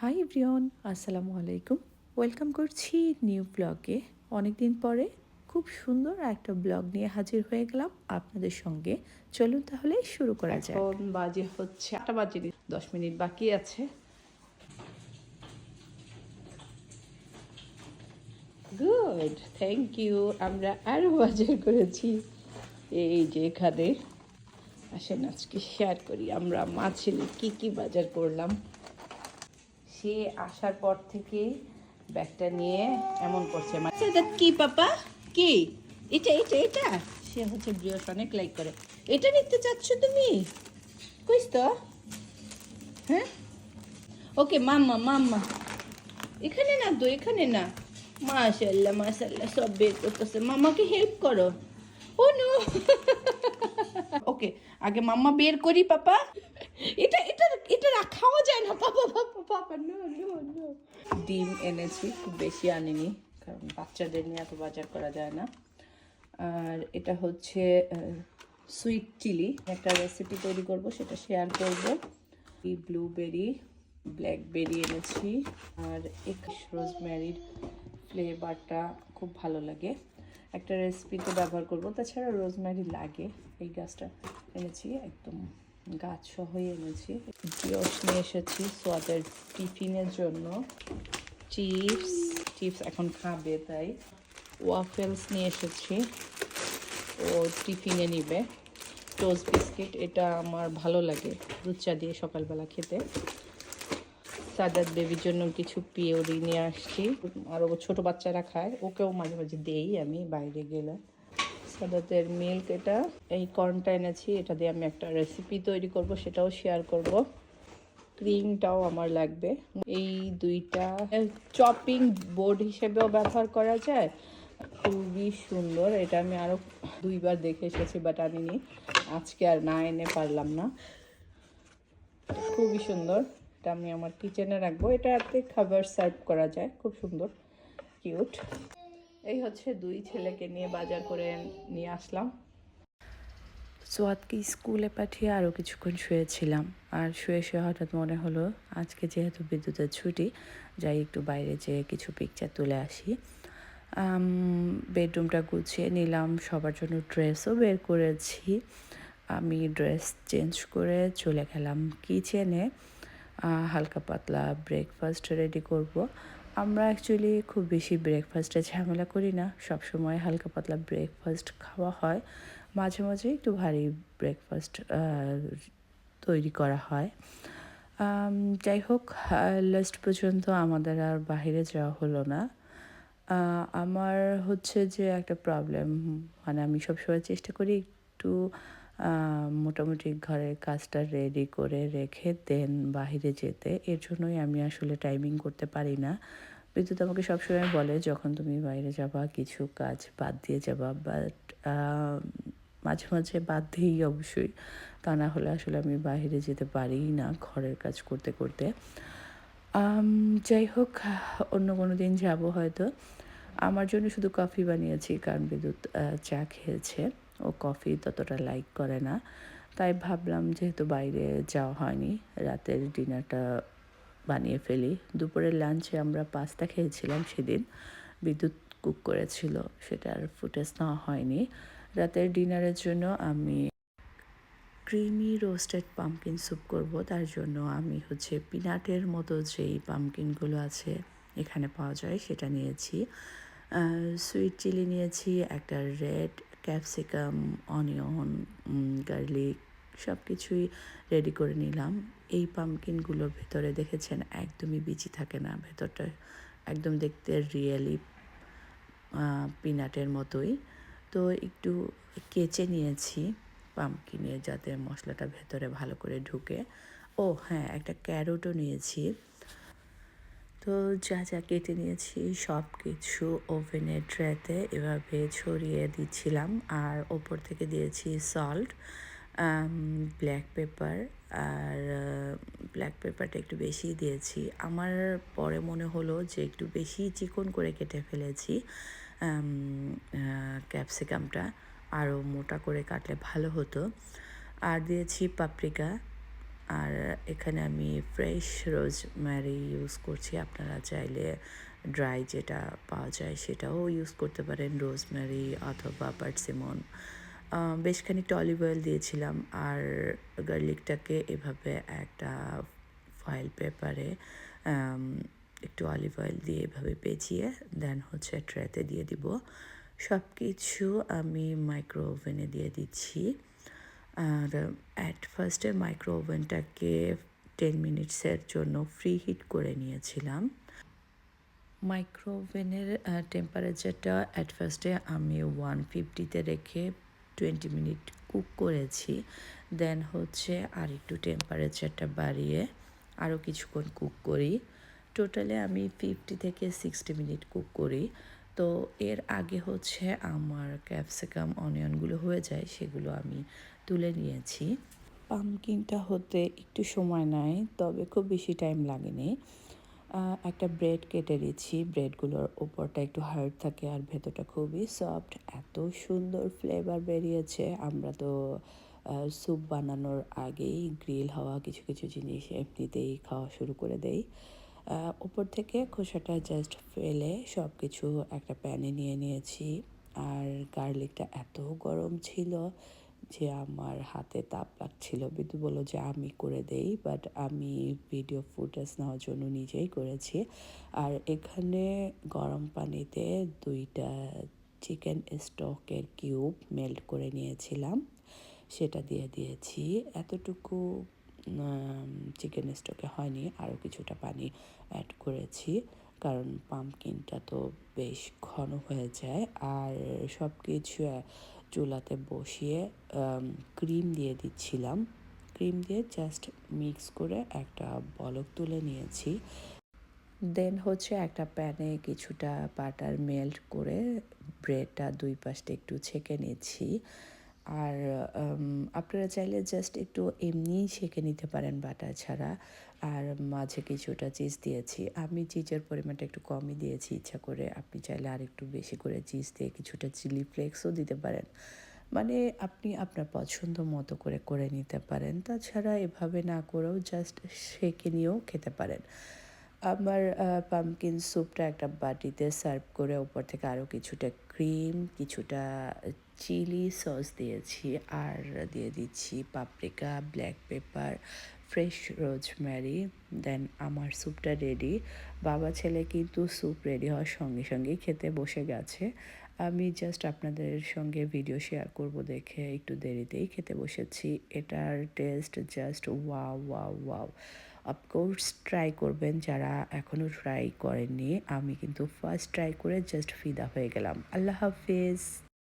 High everyone আসসালামু আলাইকুম। Welcome করছি নিউ ব্লগে। অনেক দিন পরে খুব সুন্দর একটা ব্লগ নিয়ে হাজির হয়ে গেলাম আপনাদের সঙ্গে। চলুন তাহলে শুরু করা যায় এখন বাজে হচ্ছে আটটা বাজে, দশ মিনিট বাকি আছে। গুড থ্যাংক ইউ আমরা আরও বাজার করেছি। এই যে এখানে। আসেন আজকে শেয়ার করি আমরা মা ছেলে কী কী বাজার করলাম। সে আসার পর থেকে ব্যাগটা নিয়ে এমন করছে। মানে কি পাপা? কি? এটা এটা এটা? সে হচ্ছে বৃহস অনেক লাইক করে। এটা নিতে চাচ্ছ তুমি? কইস তো। হ্যাঁ? ওকে, মাম্মা মাম্মা। এখানে না তো, এখানে না। মাশাল্লাহ মাশাল্লাহ সব বের করতেছে। মামাকে হেল্প করো। ও নো ওকে, আগে মাম্মা বের করি পাপা। এটা এটা এটা রাখাও যায় না। Papa papa papa no no no ডিম এনেছি, খুব বেশি আনিনি, কারণ বাচ্চাদের নিয়ে এত বাজার করা যায় না। আর এটা হচ্ছে সুইট চিলি একটা রেসিপি তৈরি করব, সেটা শেয়ার করব। এই ব্লুবেরি ব্ল্যাকবেরি এনেছি। আর এক রোজম্যারির ফ্লেভারটা খুব ভালো লাগে। একটা রেসিপিতে ব্যবহার করব, তাছাড়া রোজম্যারি লাগে। এই গাছটা এনেছি, একদম গাছ সহই এনেছি। জিওস নিয়ে এসেছি সোয়াদের টিফিনের জন্য। চিপস চিপস এখন খাবে তাই। ওয়াফেলস নিয়ে এসেছি। ও টিফিনে নিবে। টোস্ট বিস্কিট, এটা আমার ভালো লাগে দুধ চা দিয়ে সকালবেলা খেতে। সাদাত বেবির জন্য কিছু পিওরি নিয়ে আসছি। আরও ছোট বাচ্চারা খায়, ওকেও মাঝে মাঝে দেই আমি বাইরে গেলে। সাদাতের মিল্ক এটা, এই কর্নটা এনেছি, এটা দিয়ে আমি একটা রেসিপি তৈরি করব, সেটাও শেয়ার করব। ক্রিমটাও আমার লাগবে। এই দুইটা চপিং বোর্ড হিসেবেও ব্যবহার করা যায়। খুবই সুন্দর, এটা আমি আরও দুইবার দেখে এসেছি বাট আনিনি। আজকে আর না এনে পারলাম না। খুবই সুন্দর। এটা আমি আমার কিচেনে রাখব। এটাতে খাবার সার্ভ করা যায়। খুব সুন্দর। কিউট এই হচ্ছে দুই ছেলেকে নিয়ে বাজার করে নিয়ে আসলাম। সোয়াদকে স্কুলে পাঠিয়ে আরও কিছুক্ষণ শুয়েছিলাম। আর শুয়ে শুয়ে হঠাৎ মনে হলো, আজকে যেহেতু বিদ্যুতের ছুটি, যাই একটু বাইরে যেয়ে কিছু পিকচার তুলে আসি। বেডরুমটা গুছিয়ে নিলাম, সবার জন্য ড্রেসও বের করেছি। আমি ড্রেস চেঞ্জ করে চলে গেলাম কিচেনে হালকা পাতলা ব্রেকফাস্ট রেডি করব। আমরা অ্যাকচুয়ালি খুব বেশি ব্রেকফাস্টে ঝামেলা করি না। সব সময় হালকা পাতলা ব্রেকফাস্ট খাওয়া হয়। মাঝে মাঝে একটু ভারী ব্রেকফাস্ট তৈরি করা হয়। যাই হোক লাস্ট পর্যন্ত আমাদের আর বাহিরে যাওয়া হলো না। আমার হচ্ছে যে একটা প্রবলেম মানে আমি সবসময় চেষ্টা করি একটু মোটামুটি ঘরের কাজটা রেডি করে রেখে দেন বাহিরে যেতে। এর জন্যই আমি আসলে টাইমিং করতে পারি না। বিদ্যুৎ আমাকে সবসময় বলে, যখন তুমি বাইরে যাবা, কিছু কাজ বাদ দিয়ে যাবা। বাট মাঝে মাঝে বাদ দিয়েই অবশ্যই। তা না হলে আসলে আমি বাইরে যেতে পারি না ঘরের কাজ করতে করতে। যাই হোক, অন্য কোনো দিন যাব হয়তো। আমার জন্য শুধু কফি বানিয়েছি, কারণ বিদ্যুৎ চা খেয়েছে। ও কফি ততটা লাইক করে না। তাই ভাবলাম যেহেতু বাইরে যাওয়া হয়নি, রাতের ডিনারটা বানিয়ে ফেলি। দুপুরের লাঞ্চে আমরা পাস্তা খেয়েছিলাম সেদিন, বিদ্যুৎ কুক করেছিল সেটার ফুটেজ নেওয়া হয়নি। রাতের ডিনারের জন্য আমি ক্রিমি রোস্টেড পামকিন স্যুপ করব, তার জন্য আমি হচ্ছে পিনাটের মতো যেই পামকিনগুলো আছে এখানে পাওয়া যায় সেটা নিয়েছি। সুইট চিলি নিয়েছি, একটা রেড ক্যাপসিকাম, অনিয়ন গার্লিক সব কিছুই রেডি করে নিলাম। এই পামকিনগুলোর ভেতরে দেখেছেন? একদমই বিচি থাকে না। ভেতরটা একদম দেখতে রিয়েলি পিনাটের মতোই। তো একটু কেচে নিয়েছি পামকিনে যাতে মশলাটা ভেতরে ভালো করে ঢুকে। ও হ্যাঁ একটা ক্যারোটও নিয়েছি। তো যা যা কেটে নিয়েছি সব কিছু ওভেনের ট্রেতে এভাবে ছড়িয়ে দিচ্ছিলাম। আর ওপর থেকে দিয়েছি সল্ট ব্ল্যাক পেপার আর ব্ল্যাক পেপারটা একটু বেশি দিয়েছি। আমার পরে মনে হলো যে একটু বেশি চিকন করে কেটে ফেলেছি ক্যাপসিকামটা আরও মোটা করে কাটলে ভালো হতো। আর দিয়েছি পাপরিকা আর এখানে আমি ফ্রেশ রোজম্যারি ইউজ করছি। আপনারা চাইলে ড্রাই যেটা পাওয়া যায় সেটাও ইউজ করতে পারেন রোজমেরি অথবা পার্সিমন বেশ খানিকটা অলিভ অয়েল দিয়েছিলাম আর গার্লিকটাকে এভাবে একটা ফয়েল পেপারে একটু অলিভ অয়েল দিয়ে এভাবে পেঁচিয়ে দেন হচ্ছে ট্রেতে দিয়ে দিব। সব কিছু আমি মাইক্রো ওভেনে দিয়ে দিচ্ছি। আর অ্যাট ফার্স্টে মাইক্রো ওভেনটাকে টেন মিনিটসের জন্য ফ্রি হিট করে নিয়েছিলাম। মাইক্রো ওভেনের টেম্পারেচারটা অ্যাট ফার্স্টে আমি ওয়ান ফিফটিতে রেখে টোয়েন্টি মিনিট কুক করেছি। দেন হচ্ছে আর একটু টেম্পারেচারটা বাড়িয়ে আরও কিছুক্ষণ কুক করি। টোটালে আমি ফিফটি থেকে সিক্সটি মিনিট কুক করি। তো এর আগে হচ্ছে আমার ক্যাপসিকাম, অনিয়নগুলো হয়ে যায়, সেগুলো আমি তুলে নিয়েছি। পামকিনটা হতে একটু সময় নেয়, তবে খুব বেশি টাইম লাগেনি। একটা ব্রেড কেটে দিচ্ছি ব্রেডগুলোর ওপরটা একটু হার্ড থাকে আর ভেতরটা খুবই সফট। এত সুন্দর ফ্লেভার বেরিয়েছে। আমরা তো স্যুপ বানানোর আগেই গ্রিল হওয়া কিছু কিছু জিনিস এমনিতেই খাওয়া শুরু করে দেই। ওপর থেকে খোসাটা জাস্ট ফেলে সব কিছু একটা প্যানে নিয়ে নিয়েছি। আর গার্লিকটা এত গরম ছিল যে আমার হাতে তাপ লাগছিল। বিদ্যুৎ বলল যে, আমি করে দেই বাট আমি ভিডিও ফুটেজ নেওয়ার জন্য নিজেই করেছি। আর এখানে গরম পানিতে দুইটা চিকেন স্টকের কিউব মেল্ট করে নিয়েছিলাম। সেটা দিয়ে দিয়েছি। এতটুকু চিকেন স্টকে হয়নি। আরও কিছুটা পানি অ্যাড করেছি। কারণ পাম্পকিনটা তো বেশ ঘন হয়ে যায়। আর সব কিছু চুলাতে বসিয়ে ক্রিম দিয়ে দিচ্ছিলাম। ক্রিম দিয়ে জাস্ট মিক্স করে একটা বলক তুলে নিয়েছি। দেন হচ্ছে একটা প্যানে কিছুটা বাটার মেল্ট করে ব্রেডটা দুই পাশটা একটু ছেঁকে নিচ্ছি। আর আপনারা চাইলে জাস্ট একটু এমনিই ছেঁকে নিতে পারেন বাটার ছাড়া। আর মাঝে কিছুটা চিজ দিয়েছি। আমি চিজের পরিমাণটা একটু কমই দিয়েছি ইচ্ছা করে। আপনি চাইলে আর একটু বেশি করে চিজ দিয়ে কিছুটা চিলি ফ্লেক্সও দিতে পারেন। মানে আপনি আপনার পছন্দ মতো করে করে নিতে পারেন। তাছাড়া এভাবে না করেও জাস্ট সেঁকে নিয়েও খেতে পারেন। আমার পামকিন স্যুপটা একটা বাটিতে সার্ভ করে উপর থেকে আরও কিছুটা ক্রিম কিছুটা চিলি সস দিয়েছি আর দিয়ে দিচ্ছি paprika black pepper fresh rosemary then আমার স্যুপটা রেডি বাবা ছেলে কিন্তু স্যুপ রেডি হওয়ার সঙ্গে সঙ্গেই খেতে বসে গেছে। আমি জাস্ট আপনাদের সঙ্গে ভিডিও শেয়ার করব দেখে একটু দেরিতেই খেতে বসেছি। এটার taste just wow wow wow of course try করবেন যারা এখনও ট্রাই করেননি। আমি কিন্তু ফার্স্ট ট্রাই করে জাস্ট ফিদা হয়ে গেলাম। আল্লাহ হাফিজ।